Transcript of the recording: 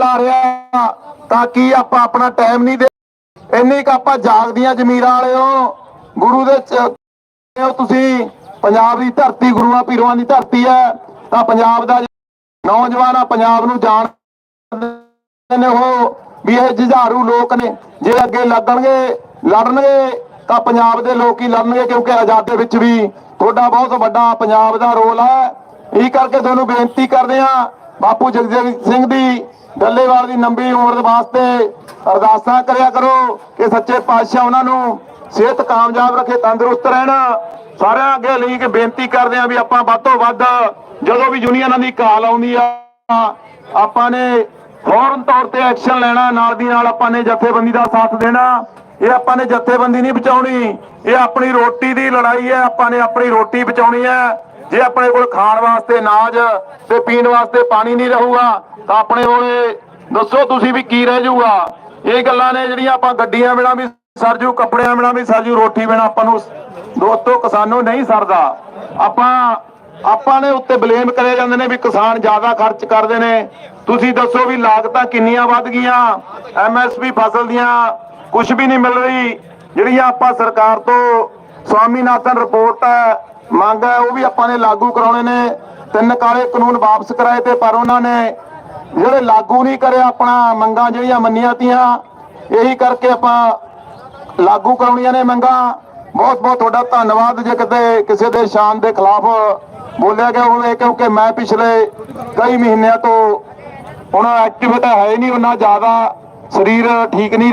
Bill ਰਿਹਾ ਤਾਂ ਕੀ ਆਪਾਂ ਆਪਣਾ ਟਾਈਮ ਨਹੀਂ ਦੇ ਇੰਨੀ ਕੁ ਆਪਾਂ ਜਾਗਦੀਆਂ ਜ਼ਮੀਰਾਂ ਵਾਲਿਓ। ਗੁਰੂ ਦੇ ਤੁਸੀਂ ਪੰਜਾਬ ਦੀ ਧਰਤੀ, ਗੁਰੂਆਂ ਪੀਰਾਂ ਦੀ ਧਰਤੀ ਹੈ, ਤਾਂ ਪੰਜਾਬ ਦਾ ਨੌਜਵਾਨ ਆ, ਪੰਜਾਬ ਨੂੰ ਜਾਣ ਨੇ ਉਹ ਵੀ ਇਹ ਜੁਝਾਰੂ ਲੋਕ ਨੇ। ਜੇ ਅੱਗੇ ਲੱਗਣਗੇ, ਲੜਨਗੇ, ਤਾਂ ਪੰਜਾਬ ਦੇ ਲੋਕ ਹੀ ਲੜਨਗੇ, ਕਿਉਂਕਿ ਆਜ਼ਾਦੀ ਵਿੱਚ ਵੀ ਤੁਹਾਡਾ ਬਹੁਤ ਵੱਡਾ ਪੰਜਾਬ ਦਾ ਰੋਲ ਹੈ। ਇਹ ਕਰਕੇ ਤੁਹਾਨੂੰ ਬੇਨਤੀ ਕਰਦੇ ਆ ਬਾਪੂ ਜਗਜੀਤ ਸਿੰਘ ਦੀ ਡੱਲੇਵਾਲ ਦੀ ਲੰਬੀ ਉਮਰ ਦੇ ਵਾਸਤੇ ਅਰਦਾਸਾਂ ਕਰਿਆ ਕਰੋ ਕਿ ਸੱਚੇ ਪਾਤਸ਼ਾਹ ਉਹਨਾਂ ਨੂੰ ਸਿਹਤ ਕਾਮਯਾਬ ਰੱਖੇ, ਤੰਦਰੁਸਤ ਰਹਿਣ। ਸਾਰਿਆਂ ਅੱਗੇ ਲਈ ਕਿ ਬੇਨਤੀ ਕਰਦੇ ਆ ਵੀ ਆਪਾਂ ਵੱਧ ਤੋਂ ਵੱਧ ਜਦੋਂ ਵੀ ਯੂਨੀਅਨਾਂ ਦੀ ਕਾਲ ਆਉਂਦੀ ਆ, ਆਪਾਂ ਨੇ ਫੌਰਨ ਤੌਰ ਤੇ ਐਕਸ਼ਨ ਲੈਣਾ, ਨਾਲ ਦੀ ਨਾਲ ਆਪਾਂ ਨੇ ਜਥੇਬੰਦੀ ਦਾ ਸਾਥ ਦੇਣਾ। ਇਹ ਆਪਾਂ ਨੇ ਜਥੇਬੰਦੀ ਨਹੀਂ ਬਚਾਉਣੀ, ਇਹ ਆਪਣੀ ਰੋਟੀ ਦੀ ਲੜਾਈ ਹੈ, ਆਪਾਂ ਨੇ ਆਪਣੀ ਰੋਟੀ ਬਚਾਉਣੀ ਹੈ। ਜੇ ਆਪਣੇ ਕੋਲ ਖਾਣ ਵਾਸਤੇ ਅਨਾਜ ਤੇ ਪੀਣ ਵਾਸਤੇ ਪਾਣੀ ਨਹੀਂ ਰਹੂਗਾ, ਤਾਂ ਆਪਣੇ ਕੋਲੇ ਦੱਸੋ ਤੁਸੀਂ ਵੀ ਕੀ ਰਹਿ ਜਾਊਗਾ। ਇਹ ਗੱਲਾਂ ਨੇ ਜਿਹੜੀਆਂ ਆਪਾਂ ਗੱਡੀਆਂ ਬਿਨਾਂ ਵੀ ਸਰਜੂ ਕੱਪੜਿਆਂ ਬਿਨਾਂ ਵੀ ਸਰਜੂ ਰੋਟੀ ਬਿਨਾਂ ਆਪਾਂ ਨੂੰ ਦੋਸਤੋ ਕਿਸਾਨੋਂ ਨਹੀਂ ਸਰਦਾ। ਆਪਾਂ ਆਪਾਂ ਨੇ ਉੱਤੇ ਬਲੇਮ ਕਰੇ ਜਾਂਦੇ ਨੇ ਵੀ ਕਿਸਾਨ ਜ਼ਿਆਦਾ ਖਰਚ ਕਰਦੇ ਨੇ। ਤੁਸੀਂ ਦੱਸੋ ਵੀ ਲਾਗਤਾਂ ਕਿੰਨੀਆਂ ਵੱਧ ਗਈਆਂ? ਐਮਐਸਪੀ ਫਸਲ ਦੀਆਂ ਕੁਝ ਵੀ ਨਹੀਂ ਮਿਲ ਰਹੀ। ਜਿਹੜੀਆਂ ਆਪਾਂ ਸਰਕਾਰ ਤੋਂ ਸਵਾਮੀਨਾਥਨ ਰਿਪੋਰਟ ਹੈ ਮੰਗ ਹੈ, ਉਹ ਵੀ ਆਪਾਂ ਨੇ ਲਾਗੂ ਕਰਾਉਣੇ ਨੇ। ਤਿੰਨ ਕਾਲੇ ਕਾਨੂੰਨ ਵਾਪਸ ਕਰਾਏ ਤੇ ਪਰ ਉਹਨਾਂ ਨੇ ਜਿਹੜੇ ਲਾਗੂ ਨਹੀਂ ਕਰੇ ਆਪਣਾ, ਮੰਗਾਂ ਜਿਹੜੀਆਂ ਮੰਨੀਆਂ ਤੀਆਂ, ਇਹੀ ਕਰਕੇ ਆਪਾਂ ਲਾਗੂ ਕਰਾਉਣੀਆਂ ਨੇ ਮੰਗਾਂ। ਬਹੁਤ ਬਹੁਤ ਤੁਹਾਡਾ ਧੰਨਵਾਦ ਜੇ ਕਿਤੇ ਕਿਸੇ ਦੇ ਸ਼ਾਨ ਦੇ ਖਿਲਾਫ ਬੋਲਿਆ ਗਿਆ ਹੋਵੇ, ਕਿਉਂਕਿ ਮੈਂ ਪਿਛਲੇ ਕਈ ਮਹੀਨਿਆਂ ਤੋਂ ਹੁਣ ਐਕਟਿਵ ਤਾਂ ਹੈ ਹੀ ਨਹੀਂ, ਉਹਨਾਂ ਜ਼ਿਆਦਾ ਸਰੀਰ ਠੀਕ ਨਹੀਂ